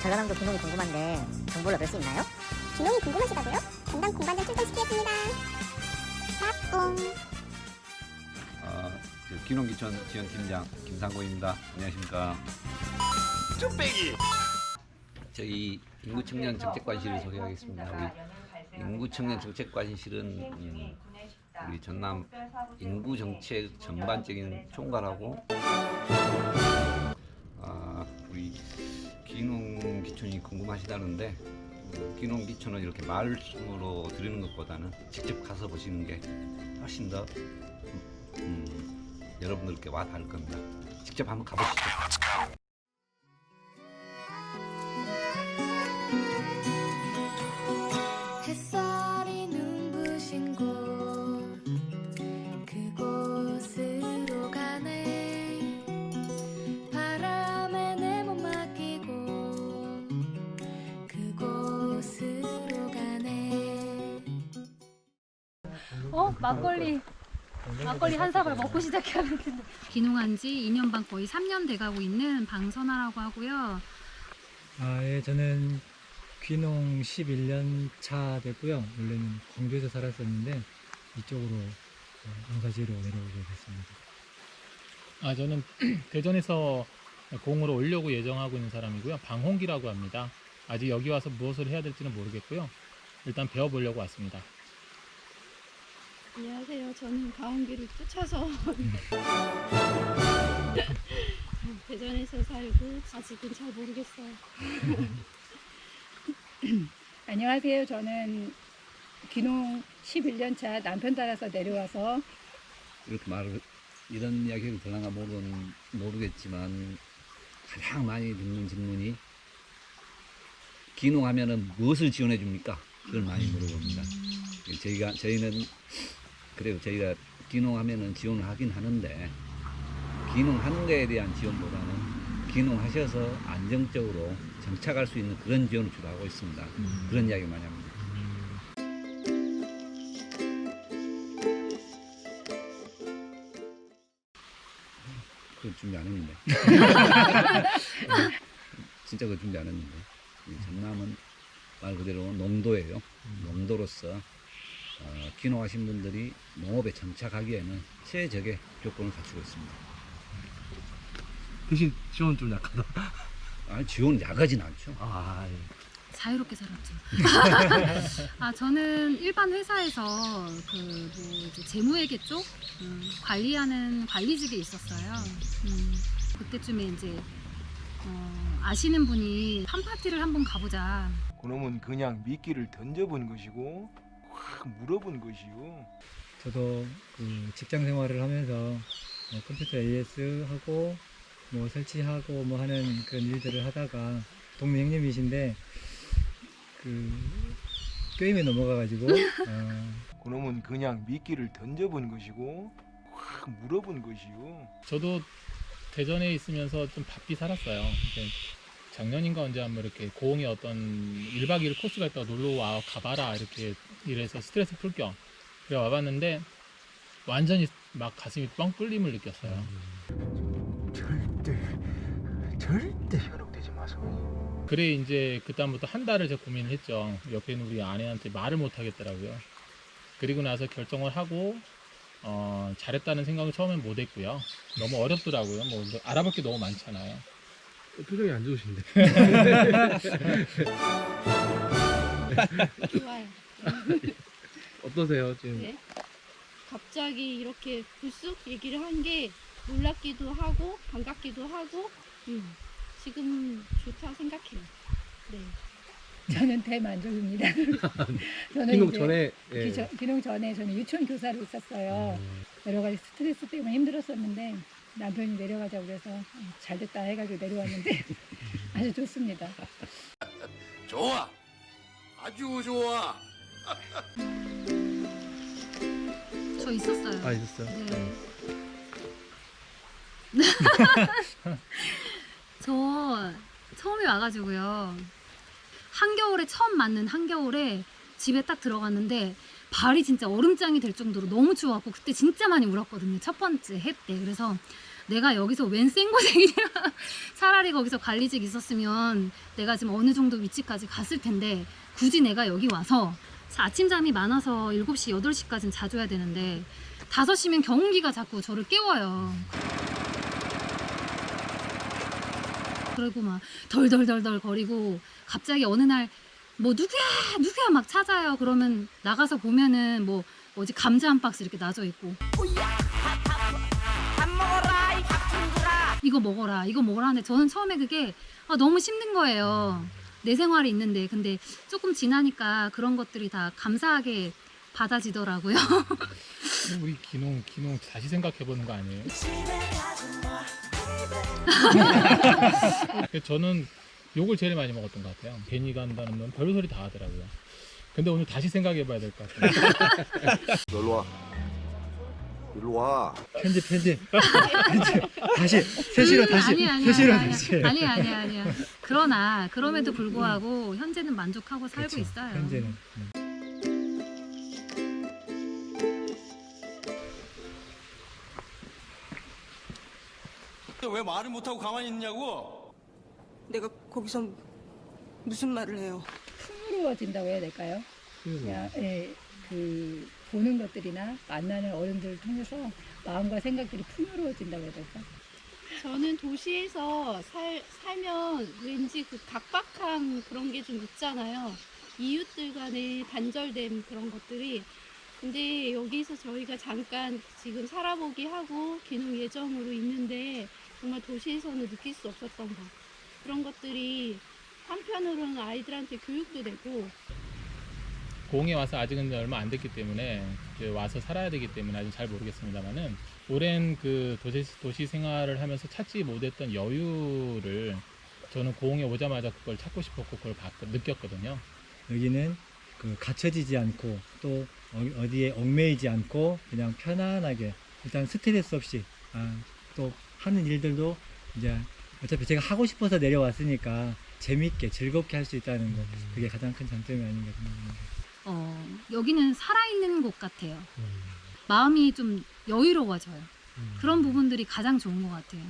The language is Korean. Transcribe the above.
전라남도 귀농이 궁금한데 정보를 얻을 수 있나요? 귀농이 궁금하시다고요? 담당 공반장 출동시키겠습니다. 빠뽕. 어, 저 기농기촌 지원팀장 김상고입니다. 안녕하십니까. 쭈빼기 저희 인구청년 정책관실을 소개하겠습니다. 우리 인구청년 정책관실은 음, 우리 전남 인구 정책 전반적인 총괄하고 아, 기농 기촌이 궁금하시다는데 어, 기농 기촌은 이렇게 말씀으로 드리는 것보다는 직접 가서 보시는 게 훨씬 더 음, 여러분들께 와 닿을 겁니다. 직접 한번 가보시죠. 어? 막걸리 막걸리 한 사발 먹고 시작해야 될 텐데 귀농한 지 2년 반 거의 3년 돼가고 있는 방선아라고 하고요. 아, 예, 저는 귀농 11년 차 됐고요. 원래는 광주에서 살았었는데 이쪽으로 어, 농사지로 내려오게 됐습니다. 아, 저는 대전에서 공으로 오려고 예정하고 있는 사람이고요. 방홍기라고 합니다. 아직 여기 와서 무엇을 해야 될지는 모르겠고요. 일단 배워보려고 왔습니다. 안녕하세요 저는 가온기를 쫓아서 대전에서 살고 아직은 잘 모르겠어요 안녕하세요. 저는 귀농 11년 차 남편 따라서 내려와서 이렇게 말을 이런 이야기를 들어가 모르는 모르겠지만 가장 많이 듣는 질문이 기농하면은 무엇을 지원해 줍니까? 그걸 많이 물어봅니다. 저희가 저희는 그래요. 저희가 기농하면은 지원을 하긴 하는데 기농하는 거에 대한 지원보다는 기농하셔서 안정적으로 정착할 수 있는 그런 지원을 주로 하고 있습니다. 그런 이야기 많이 합니다. 그걸 준비 안 했는데. 진짜 그거 준비 안 했는데. 이 전남은 말 그대로 농도예요. 농도로서 어, 귀농하신 분들이 농업에 정착하기에는 최적의 조건을 갖추고 있습니다. 대신 지원 좀 약하다 아, 지원은 야가진 않죠. 아 자유롭게 살았죠. 아 저는 일반 회사에서 그 뭐 이제 재무회계 쪽 음, 관리하는 관리직에 있었어요. 음, 그때쯤에 이제 어, 아시는 분이 한 파티를 한번 가보자. 그놈은 그냥 미끼를 던져본 것이고 확 물어본 것이요. 저도 그 직장 생활을 하면서 뭐 컴퓨터 AS 하고 뭐 설치하고 뭐 하는 그런 일들을 하다가 동네 형님이신데 그 게임에 넘어가가지고 어, 그놈은 그냥 미끼를 던져본 것이고 확 물어본 것이요. 저도 대전에 있으면서 좀 바삐 살았어요. 이제 작년인가 언제 한번 이렇게 고흥에 어떤 1박 2일 코스가 있다가 놀러 와 가봐라 이렇게 이래서 스트레스 풀 겸 그래 와봤는데 완전히 막 가슴이 뻥 뚫림을 느꼈어요. 절대 절대 현혹되지 마소. 그래 이제 그다음부터 한 달을 제가 고민을 했죠. 옆에 있는 우리 아내한테 말을 못 하겠더라고요. 그리고 나서 결정을 하고 어, 잘했다는 생각을 처음엔 못 했고요. 너무 어렵더라고요. 뭐 알아볼 게 너무 많잖아요. 표정이 안 좋으신데 좋아요 어떠세요 지금 네. 갑자기 이렇게 불쑥 얘기를 한 게 놀랍기도 하고 반갑기도 하고 음, 지금 좋다 생각해요 네. 저는 대만족입니다. 저는 이제 전에 예. 귀- 저- 귀농 전에 저는 유치원 교사로 있었어요. 음. 여러 가지 스트레스 때문에 힘들었었는데 남편이 내려가자고 그래서 어, 잘 됐다 해가지고 내려왔는데 아주 좋습니다. 좋아 아주 좋아 저 있었어요. 아 있었어요 네. 저 처음에 와가지고요. 한겨울에 처음 맞는 한겨울에 집에 딱 들어갔는데 발이 진짜 얼음장이 될 정도로 너무 추워갖고 그때 진짜 많이 울었거든요. 첫 번째 해 때. 그래서 내가 여기서 웬 생고생이냐. 차라리 거기서 관리직 있었으면 내가 지금 어느 정도 위치까지 갔을 텐데 굳이 내가 여기 와서 아침잠이 많아서 7시, 8시까지는 자줘야 되는데 5시면 경운기가 자꾸 저를 깨워요. 그리고 막 덜덜덜덜 거리고 갑자기 어느 날 뭐 누구야 누구야 막 찾아요. 그러면 나가서 보면은 뭐 뭐지 감자 한 박스 이렇게 놔져 있고 이거 먹어라 이거 먹어라 하는데 저는 처음에 그게 아, 너무 힘든 거예요. 내 생활이 있는데 근데 조금 지나니까 그런 것들이 다 감사하게 받아지더라고요. 우리 기농 기농 다시 생각해 보는 거 아니에요? 그래서 저는 욕을 제일 많이 먹었던 것 같아요. 괜히 간다는 건 별소리 다 하더라고요. 근데 오늘 다시 생각해 봐야 될 것 같아요. 놀러 와. 일로 와. 편집 편집 편집 다시 세시로 다시 아니 아니 세시로 아니 다시 아니 아니 아니야. 그러나 그럼에도 불구하고 현재는 만족하고 살고 그쵸, 있어요. 현재는 음. 왜 말을 못하고 가만히 있냐고? 내가 거기서 무슨 말을 해요? 풍요로워진다고 해야 될까요? 그냥, 예, 그 보는 것들이나 만나는 어른들을 통해서 마음과 생각들이 풍요로워진다고 해야 될까? 저는 도시에서 살, 살면 왠지 그 각박한 그런 게 좀 있잖아요. 이웃들 간의 단절됨 그런 것들이. 근데 여기서 저희가 잠깐 지금 살아보기 하고 기능 예정으로 있는데 정말 도시에서는 느낄 수 없었던 것. 그런 것들이 한편으로는 아이들한테 교육도 되고 고흥에 와서 아직은 얼마 안 됐기 때문에 와서 살아야 되기 때문에 아직 잘 모르겠습니다만은 오랜 그 도시, 도시 생활을 하면서 찾지 못했던 여유를 저는 고흥에 오자마자 그걸 찾고 싶었고 그걸 봤, 느꼈거든요. 여기는 그 갇혀지지 않고 또 어- 어디에 얽매이지 않고 그냥 편안하게 일단 스트레스 없이 아, 또 하는 일들도 이제 어차피 제가 하고 싶어서 내려왔으니까 재밌게 즐겁게 할 수 있다는 거 그게 가장 큰 장점이 아닌가 생각합니다. 어, 여기는 살아있는 곳 같아요. 마음이 좀 여유로워져요. 그런 부분들이 가장 좋은 것 같아요.